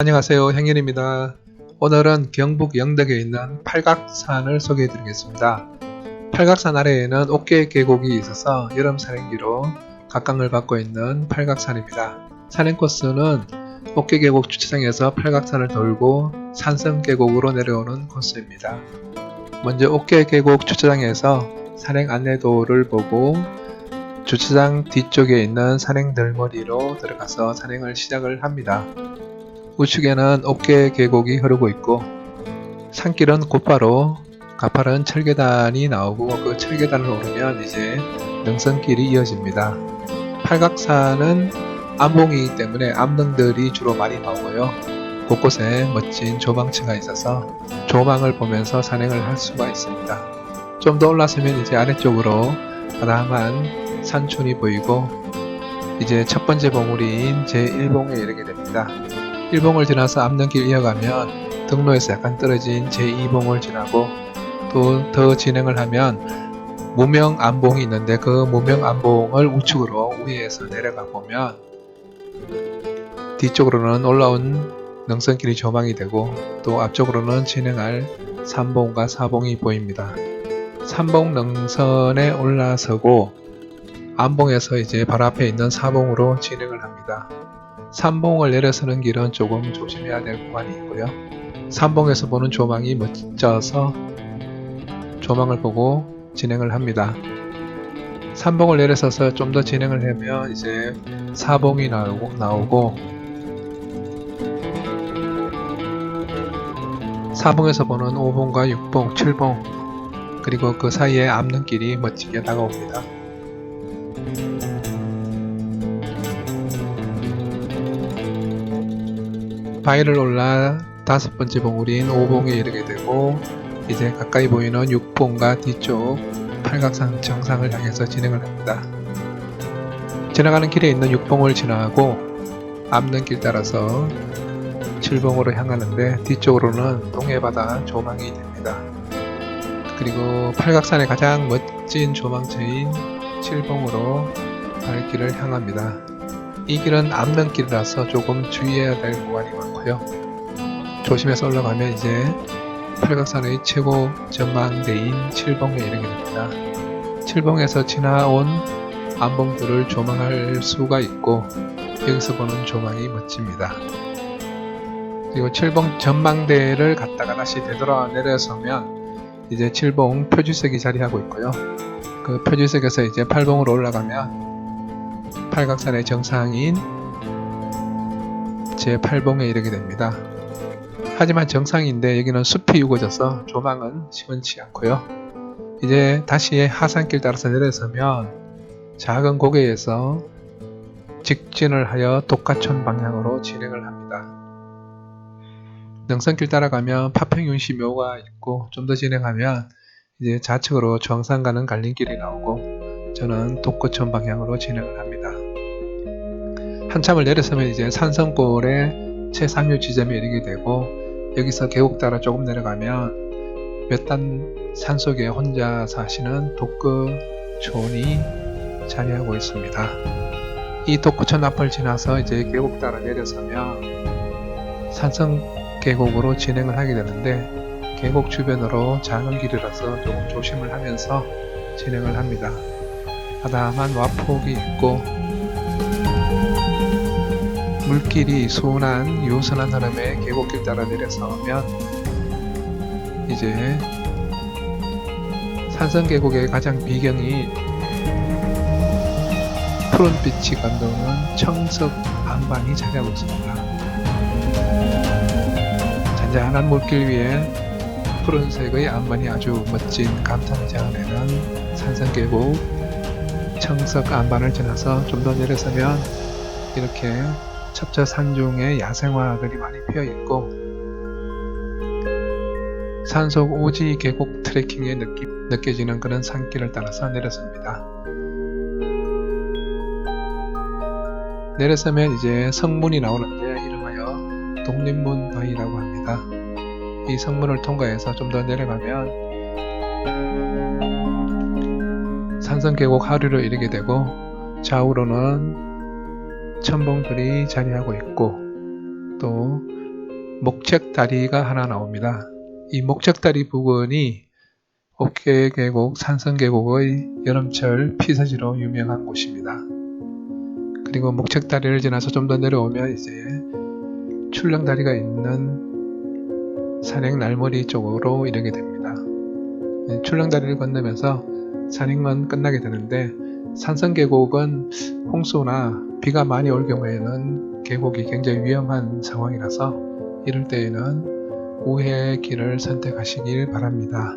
안녕하세요 행일입니다. 오늘은 경북 영덕에 있는 팔각산을 소개해 드리겠습니다. 팔각산 아래에는 옥계 계곡이 있어서 여름 산행기로 각광을 받고 있는 팔각산입니다. 산행 코스는 옥계 계곡 주차장에서 팔각산을 돌고 산성 계곡으로 내려오는 코스입니다. 먼저 옥계 계곡 주차장에서 산행 안내도를 보고 주차장 뒤쪽에 있는 산행 덜머리로 들어가서 산행을 시작을 합니다. 우측에는 옥계 계곡이 흐르고 있고 산길은 곧바로 가파른 철계단이 나오고 그 철계단을 오르면 이제 능선길이 이어집니다. 팔각산은 암봉이기 때문에 암릉들이 주로 많이 나오고요. 곳곳에 멋진 조망치가 있어서 조망을 보면서 산행을 할 수가 있습니다. 좀 더 올라서면 이제 아래쪽으로 바다만 산촌이 보이고 이제 첫 번째 봉우리인 제1봉에 이르게 됩니다. 1봉을 지나서 앞는길 이어가면 등로에서 약간 떨어진 제2봉을 지나고 또 더 진행을 하면 무명 안봉이 있는데 그 무명 안봉을 우측으로 위에서 내려가 보면 뒤쪽으로는 올라온 능선길이 조망이 되고 또 앞쪽으로는 진행할 3봉과 4봉이 보입니다. 3봉 능선에 올라서고 안봉에서 이제 바로 앞에 있는 4봉으로 진행을 합니다. 3봉을 내려서는 길은 조금 조심해야 될 구간이 있고요. 3봉에서 보는 조망이 멋져서 조망을 보고 진행을 합니다. 3봉을 내려서서 좀 더 진행을 하면 이제 4봉이 나오고, 나오고 4봉에서 보는 5봉과 6봉, 7봉 그리고 그 사이에 앞는길이 멋지게 다가옵니다. 바위를 올라 다섯 번째 봉우리인 5봉에 이르게 되고 이제 가까이 보이는 6봉과 뒤쪽 팔각산 정상을 향해서 진행을 합니다. 지나가는 길에 있는 6봉을 지나고 앞는 길 따라서 7봉으로 향하는데 뒤쪽으로는 동해바다 조망이 됩니다. 그리고 팔각산의 가장 멋진 조망처인 7봉으로 발길을 향합니다. 이 길은 암릉길이라서 조금 주의해야 될 구간이 많고요. 조심해서 올라가면 이제 팔각산의 최고 전망대인 7봉에 이르게 됩니다. 7봉에서 지나온 암봉들을 조망할 수가 있고 여기서 보는 조망이 멋집니다. 그리고 7봉 전망대를 갔다가 다시 되돌아 내려서면 이제 7봉 표주색이 자리하고 있고요. 그 표주색에서 이제 8봉으로 올라가면 팔각산의 정상인 제8봉에 이르게 됩니다. 하지만 정상인데 여기는 숲이 우거져서 조망은 시원치 않고요. 이제 다시 하산길 따라서 내려서면 작은 고개에서 직진을 하여 독가촌 방향으로 진행을 합니다. 능선길 따라가면 파평윤시 묘가 있고 좀 더 진행하면 이제 좌측으로 정상 가는 갈림길이 나오고 저는 독거천 방향으로 진행을 합니다. 한참을 내려서면 이제 산성골의 최상류 지점에 이르게 되고 여기서 계곡 따라 조금 내려가면 몇 단 산속에 혼자 사시는 독거촌이 자리하고 있습니다. 이 독거촌 앞을 지나서 이제 계곡 따라 내려서면 산성 계곡으로 진행을 하게 되는데 계곡 주변으로 작은 길이라서 조금 조심을 하면서 진행을 합니다. 바다만 와폭이 있고 물길이 순한 요선한 흐름의 계곡길 따라 내려서면 이제 산성계곡의 가장 비경이 푸른빛이 감도는 청석 안반이 자리하고 있습니다. 잔잔한 물길 위에 푸른색의 안반이 아주 멋진 감탄을 자아내는 산성계곡 청석 안반을 지나서 좀 더 내려서면 이렇게 첩첩 산중에 야생화들이 많이 피어 있고 산속 오지 계곡 트레킹의 느낌 느껴지는 그런 산길을 따라서 내렸습니다. 내려서면 이제 성문이 나오는데 이름하여 독립문 바위라고 합니다. 이 성문을 통과해서 좀 더 내려가면 산성 계곡 하류로 이르게 되고 좌우로는 천봉들이 자리하고 있고 또 목책다리가 하나 나옵니다. 이 목책다리 부근이 옥계 계곡, 산성 계곡의 여름철 피서지로 유명한 곳입니다. 그리고 목책다리를 지나서 좀 더 내려오면 이제 출렁다리가 있는 산행 날머리 쪽으로 이르게 됩니다. 이 출렁다리를 건너면서 산행만 끝나게 되는데 산성 계곡은 홍수나 비가 많이 올 경우에는 계곡이 굉장히 위험한 상황이라서 이럴 때에는 우회의 길을 선택하시길 바랍니다.